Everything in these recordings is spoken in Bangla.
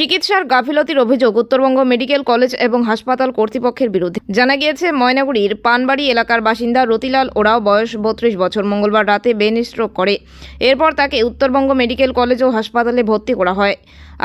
চিকিৎসার গাফিলতির অভিযোগ উত্তরবঙ্গ মেডিকেল কলেজ এবং হাসপাতাল কর্তৃপক্ষের বিরুদ্ধে। জানা গিয়েছে, ময়নাগুড়ির পানবাড়ি এলাকার বাসিন্দা রতিলাল ওরাও বয়স বত্রিশ বছর। মঙ্গলবার রাতে বেন স্ট্রোক করে। এরপর তাকে উত্তরবঙ্গ মেডিকেল কলেজ ও হাসপাতালে ভর্তি করা হয়।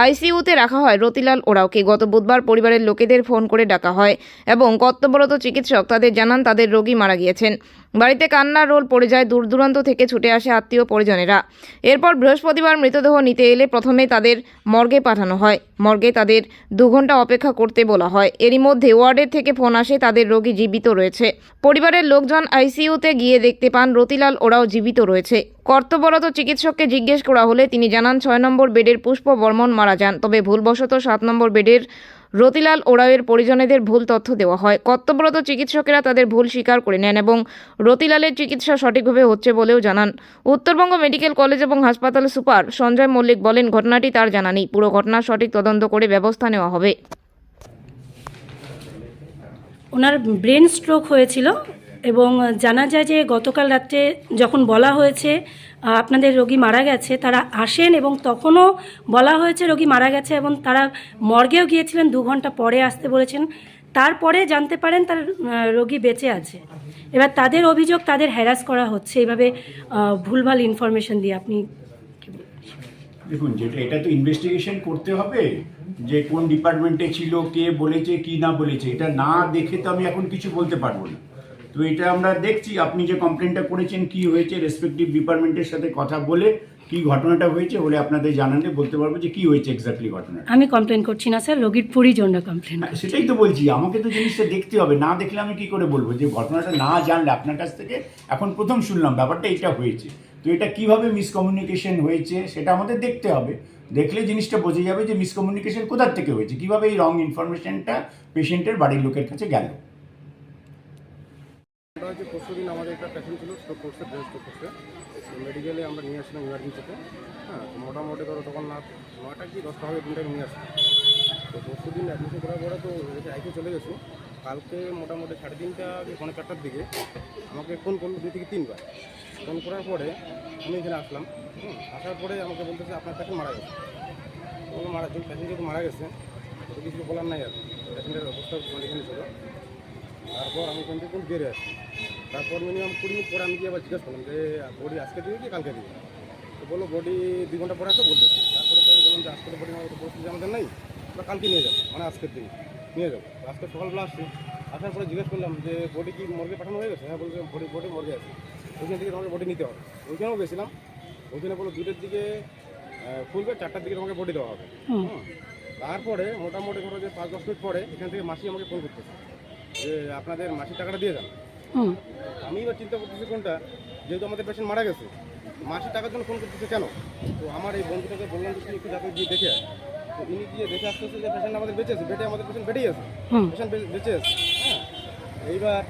আইসিইউতে রাখা হয় রতিলাল ওরাওকে। গত বুধবার পরিবারের লোকেদের ফোন করে ডাকা হয় এবং কর্তব্যরত চিকিৎসক তাদের জানান তাদের রোগী মারা গিয়েছেন। বাড়িতে কান্নার রোল পড়ে যায়, দূর দূরান্ত থেকে ছুটে আসে আত্মীয় পরিজনেরা। এরপর বৃহস্পতিবার মৃতদেহ নিতে এলে প্রথমে তাদের মর্গে পাঠানো হয়। মর্গে তাদের দু ঘণ্টা অপেক্ষা করতে বলা হয়। এরই মধ্যে ওয়ার্ডের থেকে ফোন আসে, তাদের রোগী জীবিত রয়েছে। পরিবারের লোকজন আইসিইউতে গিয়ে দেখতে পান রতিলাল ওরাও জীবিত রয়েছে। কর্তব্যরত চিকিৎসককে জিজ্ঞেস করা হলে তিনি জানান, ছয় নম্বর বেডের পুষ্প বর্মন মারা যান। তবে ভুলবশত সাত নম্বর বেডের রতিলাল ওরাওয়ের পরিজনেদের ভুল তথ্য দেওয়া হয়। কর্তব্যরত চিকিৎসকেরা তাদের ভুল স্বীকার করে নেন এবং রতিলালের চিকিৎসা সঠিকভাবে হচ্ছে বলেও জানান। উত্তরবঙ্গ মেডিকেল কলেজ এবং হাসপাতাল সুপার সঞ্জয় মল্লিক বলেন, ঘটনাটি তার জানা নেই। পুরো ঘটনার সঠিক তদন্ত করে ব্যবস্থা নেওয়া হবে। ওনার ব্রেন স্ট্রোক হয়েছিল। এবং জানা যায় যে গতকাল রাত্রে যখন বলা হয়েছে আপনাদের রোগী মারা গেছে, তারা আসেন এবং তখনও বলা হয়েছে রোগী মারা গেছে এবং তারা মর্গেও গিয়েছিলেন, দু ঘণ্টা পরে আসতে বলেছেন। তারপরে জানতে পারেন তার রোগী বেঁচে আছে। এবার তাদের অভিযোগ তাদের হ্যারাস করা হচ্ছে। এইভাবে ভুলভাল ইনফরমেশন দিয়ে আপনি দেখুন, যেটা, এটা তো ইনভেস্টিগেশন করতে হবে যে কোন ডিপার্টমেন্টে ছিল, কে বলেছে, কি না বলেছে। এটা না দেখে তো আমি এখন কিছু বলতে পারব না। তো এটা আমরা দেখছি আপনি যে কমপ্লেনটা করেছেন কি হয়েছে রেসপেক্টিভ ডিপার্টমেন্টের সাথে কথা বলে কি ঘটনাটা হয়েছে বলে আপনাদের জানালে বলতে পারব যে কি হয়েছে এক্স্যাক্টলি ঘটনা আমি কমপ্লেন করছি না স্যার রোগীর পরিজনরা কমপ্লেন হ্যাঁ, সেটাই তো বলছি আমাকে তো জিনিসটা দেখতে হবে না দেখলে আমি কি করে বলব? যে ঘটনাটা না জানলে আপনার কাছ থেকে এখন প্রথম শুনলাম ব্যাপারটা এটা হয়েছে। তো এটা কীভাবে মিসকমিউনিকেশন হয়েছে সেটা আমাদের দেখতে হবে। দেখলে জিনিসটা বোঝা যাবে যে মিসকমিউনিকেশন কোথার থেকে হয়েছে কীভাবে এই রং ইনফরমেশনটা পেশেন্টের বাড়ির লোকের কাছে গেল। ওটা হচ্ছে পরশু দিন আমাদের একটা পেশেন্ট ছিল স্ট্রোক করছে ব্রেন স্ট্রোক করছে মেডিকেলে আমরা নিয়ে আসলাম ইমার্জেন্সিতে হ্যাঁ মোটামুটি ধরো তখন না নয়টা কি দশটা হবে তিনটায় নিয়ে আসলাম। তো পরশু দিন অ্যাডমিশন করার পরে তো আইসি চলে গেছো। কালকে মোটামুটি সাড়ে তিনটা কি চারটার দিকে আমাকে ফোন করল দুই থেকে তিনবার। ফোন করার পরে আমি এখানে আসলাম। আসার পরে আমাকে বলতেছে আপনার পেশেন্ট মারা গেছে। মারা পেশেন্ট যেহেতু মারা গেছে, তো কিছু বলার নাই আর পেশেন্টের অবস্থা কন্ডিশন ছিল। তারপর আমি ওখান থেকে বেরিয়ে আসি তারপর মিনিমাম কুড়ি মিনিট পরে আমি গিয়ে আবার জিজ্ঞেস করলাম যে বডি আজকে দিবে কি কালকে দিবে? তো বলল বডি দুই ঘণ্টা পরে আসো বলতেছি তারপরে তো বললাম যে আজকে তো বডি আমার পরিস্থিতি আমাদের নেই আমরা কালকে নিয়ে যাব মানে আজকের দিন নিয়ে যাব। আজকে সকালবেলা আসছি আসার পরে জিজ্ঞেস করলাম যে বডি কি মর্গে পাঠানো হয়ে গেছে? হ্যাঁ বলছে বডি বডি মর্গে আছে। ওইখান থেকে তোমাকে বডি নিতে হবে। ওইখানেও গেছিলাম। ওইখানে বলল দুটোর দিকে খুলবে চারটার দিকে তোমাকে বডি দেওয়া হবে। তারপরে মোটামুটি ধরো যে পাঁচ দশ মিনিট পরে এখান থেকে মাসি আমাকে ফোন করতেছে। যে আপনাদের মাসির টাকাটা দিয়ে যান আমি এবার চিন্তা করতেছি কোনটা? যেহেতু আমাদের পেশেন্ট মারা গেছে মাসির টাকার জন্য ফোন করতেছে কেন? তো আমার এই বন্ধুটাকে বললাম যে একটু যাতে গিয়ে দেখে তো ইনি গিয়ে দেখে আসতেছে যে পেশেন্ট আমাদের বেঁচে আছে বেটে আমাদের পেশেন্ট বেটেই আছে। পেশেন্ট বেঁচে আছে। হ্যাঁ? এইবার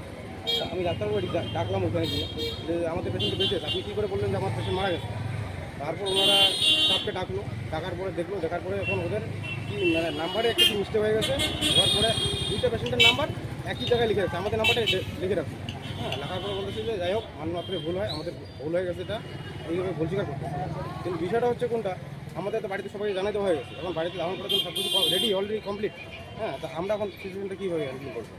আমি ডাক্তারবাবু ডাকলাম ওখানে গিয়ে যে আমাদের পেশেন্ট বেঁচে আছে। আপনি কী করে বললেন যে আমার পেশেন্ট মারা গেছে? তারপর ওনারা সবকে ডাকলো ডাকার পরে দেখল দেখার পরে এখন ওদের কি মানে নাম্বারে একটা কি মিস্টেক হয়ে গেছে। হওয়ার পরে দুইটা পেশেন্টের নাম্বার একই জায়গায় লিখে রাখছে। আমাদের নাম্বারটা লিখে রাখছে। হ্যাঁ লেখার পরে বলতেছে যে যাই হোক মানমাত্রে ভুল হয় আমাদের ভুল হয়ে গেছে এটা। এইভাবে ভুল স্বীকার করতে কিন্তু বিষয়টা হচ্ছে কোনটা? আমাদের তো বাড়িতে সবাই জানাতে হয়ে গেছে। এখন বাড়িতে আমার পর্যন্ত সব কিছু রেডি অলরেডি কমপ্লিট হ্যাঁ তা আমরা এখন সিচুয়েশনটা কীভাবে হ্যান্ডেল করব?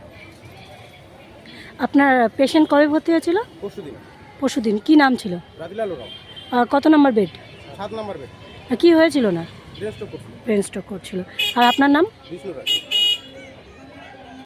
আপনার পেশেন্ট কবে ভর্তি হয়েছিল? পরশু দিন। পরশু দিন। কী নাম ছিল? রাতিলাল ওরাও কত নম্বর বেড সাত নম্বর বেড কি হয়েছিল না ব্রেন স্ট্রোক করছিল। আর আপনার নাম? বিষ্ণু রায়